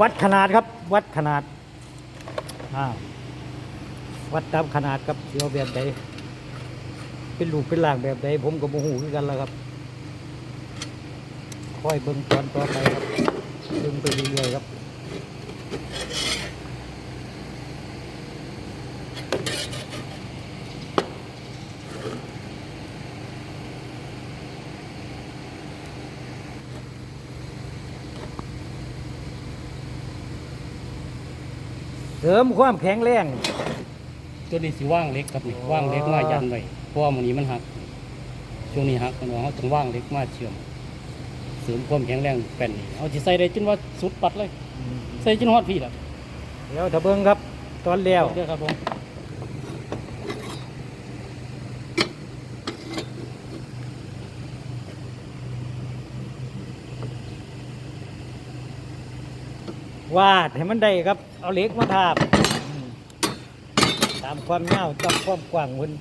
วัดขนาดครับ วัดขนาดอ่าวัดตามขนาดครับเดียวแบบใดเป็นรูกเป็นหลางแบบใดผมก็บ่ฮู้คือกันแล้วครับค่อยเบิ่งตอนต่อไปครับเบิ่งไปเรื่อยๆครับ เสริมความแข็งแรง ตัวนี้สิว่างเล็กครับนี่ว่างเล็กมายันไว้เพราะว่ามันนี้มันหัก ช่วงนี้หักมันว่าเขาต้องว่างเล็กมาเชื่อม เสริมความแข็งแรงแป้นนี่เอาสิใส่ได้จนว่าสุดปัดเลย ใส่จนฮอดพี่ล่ะเดี๋ยวถ้าเบิ่งครับ ตอนแล้วเด้อครับผม วาดให้มันได้ครับ เอาเหล็กมาทาบตามความยาวตามความกว้างเพิ่น